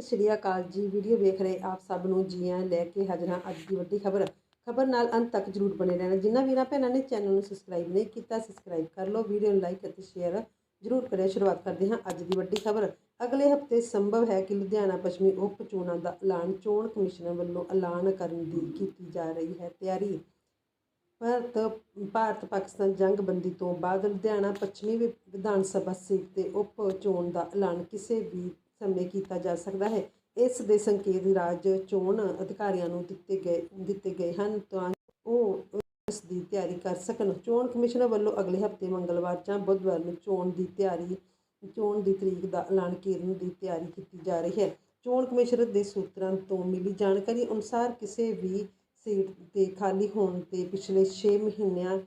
ਸਤਿ ਸ਼੍ਰੀ ਅਕਾਲ ਜੀ। ਵੀਡੀਓ ਵੇਖ ਰਹੇ ਆਪ ਸਭ ਨੂੰ ਜੀ ਆਇਆਂ ਲੈ ਕੇ ਹਾਜ਼ਰ ਹਾਂ ਅੱਜ ਦੀ ਵੱਡੀ ਖਬਰ। ਖਬਰ ਨਾਲ ਅੰਤ ਤੱਕ ਜਰੂਰ ਬਣੇ ਰਹਿਣਾ। ਜਿਨ੍ਹਾਂ ਵੀਰਾਂ ਭੈਣਾਂ ਨੇ ਚੈਨਲ ਨੂੰ ਸਬਸਕ੍ਰਾਈਬ ਨਹੀਂ ਕੀਤਾ ਸਬਸਕ੍ਰਾਈਬ ਕਰ ਲਓ। ਵੀਡੀਓ ਨੂੰ ਲਾਈਕ ਅਤੇ ਸ਼ੇਅਰ ਜਰੂਰ ਕਰਿਓ। ਸ਼ੁਰੂਆਤ ਕਰਦੇ ਹਾਂ ਅੱਜ ਦੀ ਵੱਡੀ ਖਬਰ। ਅਗਲੇ ਹਫ਼ਤੇ ਸੰਭਵ ਹੈ ਕਿ ਲੁਧਿਆਣਾ ਪੱਛਮੀ ਉਪ ਚੋਣਾਂ ਦਾ ਐਲਾਨ ਚੋਣ ਕਮਿਸ਼ਨ ਵੱਲੋਂ ਐਲਾਨ ਕਰਨ ਦੀ ਕੀਤੀ ਜਾ ਰਹੀ ਹੈ ਤਿਆਰੀ। ਭਾਰਤ ਭਾਰਤ ਪਾਕਿਸਤਾਨ ਜੰਗਬੰਦੀ ਤੋਂ ਬਾਅਦ ਲੁਧਿਆਣਾ ਪੱਛਮੀ ਵਿ- ਵਿਧਾਨ ਸਭਾ ਸੀਟ ਤੇ ਉਪ ਚੋਣ ਦਾ ਐਲਾਨ ਕਿਸੇ ਵੀ ਸਮੇਂ ਕੀਤਾ ਜਾ ਸਕਦਾ ਹੈ। ਇਸ ਦੇ ਸੰਕੇਤ ਰਾਜ ਚੋਣ ਅਧਿਕਾਰੀਆਂ ਨੂੰ ਦਿੱਤੇ ਗਏ ਦਿੱਤੇ ਗਏ ਹਨ ਤਾਂ ਉਹ ਇਸ ਦੀ ਤਿਆਰੀ ਕਰ ਸਕਣ। ਚੋਣ ਕਮਿਸ਼ਨਰ ਵੱਲੋਂ ਅਗਲੇ ਹਫ਼ਤੇ ਮੰਗਲਵਾਰ ਜਾਂ ਬੁੱਧਵਾਰ ਨੂੰ ਚੋਣ ਦੀ ਤਿਆਰੀ, ਚੋਣ ਦੀ ਤਰੀਕ ਦਾ ਐਲਾਨ ਕਰਨ ਦੀ ਤਿਆਰੀ ਕੀਤੀ ਜਾ ਰਹੀ ਹੈ। ਚੋਣ ਕਮਿਸ਼ਨਰ ਦੇ ਸੂਤਰਾਂ ਤੋਂ ਮਿਲੀ ਜਾਣਕਾਰੀ ਅਨੁਸਾਰ ਕਿਸੇ ਵੀ ਸੀਟ ਤੇ ਖਾਲੀ ਹੋਣ ਤੇ ਪਿਛਲੇ 6 ਮਹੀਨਿਆਂ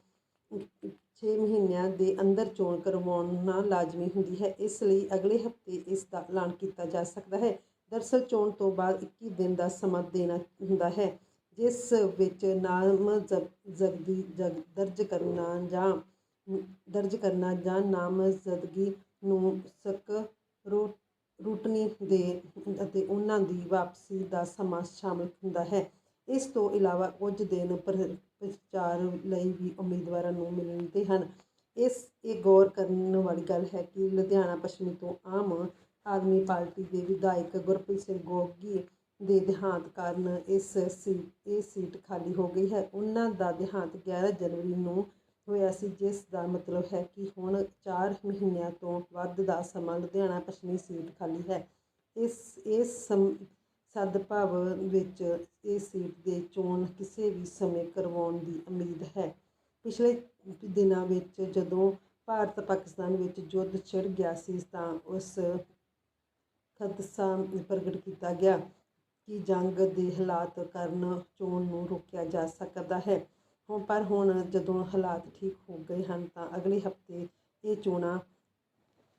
6 ਮਹੀਨਿਆਂ ਦੇ ਅੰਦਰ ਚੋਣ ਕਰਵਾਉਣਾ ਲਾਜ਼ਮੀ ਹੁੰਦੀ ਹੈ। ਇਸ ਲਈ ਅਗਲੇ ਹਫ਼ਤੇ ਇਸ ਦਾ ਐਲਾਨ ਕੀਤਾ ਜਾ ਸਕਦਾ ਹੈ। ਦਰਸਲ ਚੋਣ ਤੋਂ ਬਾਅਦ 21 ਦਿਨ ਦਾ ਸਮਾਂ ਦੇਣਾ ਹੁੰਦਾ ਹੈ, ਜਿਸ ਵਿੱਚ ਨਾਮਜ਼ਦਗੀ ਜਗ, ਦਰਜ ਕਰਨਾ ਜਾਂ ਦਰਜ ਕਰਨਾ ਜਾਂ ਨਾਮਜ਼ਦਗੀ ਨੂੰ ਸਕ ਰੂਟਨੀ ਦੇ ਅਤੇ ਉਹਨਾਂ ਦੀ ਵਾਪਸੀ ਦਾ ਸਮਾਂ ਸ਼ਾਮਲ ਹੁੰਦਾ ਹੈ। ਇਸ ਤੋਂ ਇਲਾਵਾ ਕੁਝ ਦਿਨ ਪ੍ਰ- ਲਈ ਵੀ ਉਮੀਦਵਾਰਾਂ ਨੂੰ ਮਿਲਦੇ ਹਨ। ਇਸ, ਇਹ ਗੌਰ ਕਰਨ ਵਾਲੀ ਗੱਲ ਹੈ ਕਿ ਲੁਧਿਆਣਾ ਪੱਛਮੀ ਤੋਂ ਆਮ ਆਦਮੀ ਪਾਰਟੀ ਦੇ ਵਿਧਾਇਕ ਗੁਰਪ੍ਰੀਤ ਸਿੰਘ ਗੋਗੀ ਦੇ ਦੇਹਾਂਤ ਕਾਰਨ ਇਸ ਸੀਟ, ਇਹ ਸੀਟ ਖਾਲੀ ਹੋ ਗਈ ਹੈ। ਉਹਨਾਂ ਦਾ ਦੇਹਾਂਤ 11 ਜਨਵਰੀ ਨੂੰ ਹੋਇਆ ਸੀ, ਜਿਸ ਦਾ ਮਤਲਬ ਹੈ ਕਿ ਹੁਣ 4 ਮਹੀਨਿਆਂ ਤੋਂ ਵੱਧ ਦਾ ਸਮਾਂ ਲੁਧਿਆਣਾ ਪੱਛਮੀ ਸੀਟ ਖਾਲੀ ਹੈ। ਇਸ ਇਸ ਸਮ ਸਦਭਾਵ ਵਿੱਚ ਇਹ ਸੀਟ ਦੇ ਚੋਣ ਕਿਸੇ ਵੀ ਸਮੇਂ ਕਰਵਾਉਣ ਦੀ ਉਮੀਦ ਹੈ। ਪਿਛਲੇ ਦਿਨਾਂ ਵਿੱਚ ਜਦੋਂ ਭਾਰਤ ਪਾਕਿਸਤਾਨ ਵਿੱਚ ਯੁੱਧ ਛਿੜ ਗਿਆ ਸੀ ਤਾਂ ਉਸ ਖਦਸ਼ਾ ਪ੍ਰਗਟ ਕੀਤਾ ਗਿਆ ਕਿ ਜੰਗ ਦੇ ਹਾਲਾਤ ਕਾਰਨ ਚੋਣ ਨੂੰ ਰੋਕਿਆ ਜਾ ਸਕਦਾ ਹੈ। ਹੁਣ ਪਰ ਹੁਣ ਜਦੋਂ ਹਾਲਾਤ ਠੀਕ ਹੋ ਗਏ ਹਨ ਤਾਂ ਅਗਲੇ ਹਫ਼ਤੇ ਇਹ ਚੋਣਾਂ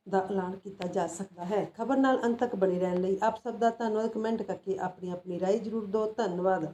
ਦਾ ਐਲਾਨ ਕੀਤਾ ਜਾ ਸਕਦਾ ਹੈ। ਖਬਰ ਨਾਲ ਅੰਤ ਤੱਕ ਬਣੇ ਰਹਿਣ ਲਈ ਆਪ ਸਭ ਦਾ ਧੰਨਵਾਦ। ਕਮੈਂਟ ਕਰਕੇ ਆਪਣੀ ਆਪਣੀ ਰਾਏ ਜ਼ਰੂਰ ਦਿਓ। ਧੰਨਵਾਦ।